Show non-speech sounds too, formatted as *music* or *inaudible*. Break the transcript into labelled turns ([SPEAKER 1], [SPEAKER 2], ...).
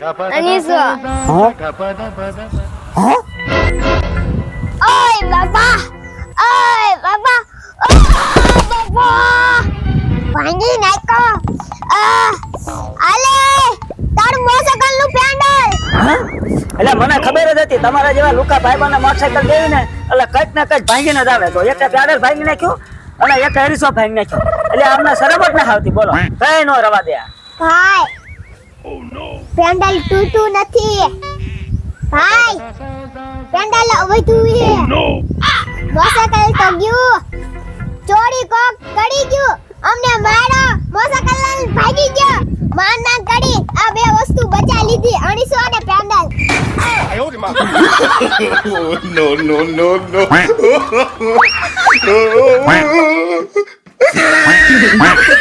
[SPEAKER 1] અનીસો
[SPEAKER 2] હા હા
[SPEAKER 1] ઓય બાબા ઓય બાબા ઓય બાબા ભાંગી નાખો આ આલે તારું મોટરસાઇકલનું પેન્ડલ
[SPEAKER 2] એટલે મને ખબર જ હતી તમારા જેવા લુકા ભાઈબંધને મોટરસાઇકલ દેવી ને એટલે કંઈક ને કંઈક ભાંગીને જ આવે. તો એક પેડલ ભાંગી નાખ્યું અને એક હેરીસો ભાંગી નાખ્યો. એટલે અમને શરમ જ ના આવતી બોલો. કઈ નો રવા દે
[SPEAKER 1] ભાઈ પેન્ડલ તૂટું નથી. ભાઈ પેન્ડલ વધુ છે. મોટરસાઇકલ તો ગયું. ચોરી કોક કરી ગયું. અમને મારો મોટરસાઇકલ ભાગી ગયો. માર ના કરી. આ બે વસ્તુ બચા લીધી. અણીસો અને pedal
[SPEAKER 3] no no no no no.
[SPEAKER 4] quack, quack. *laughs*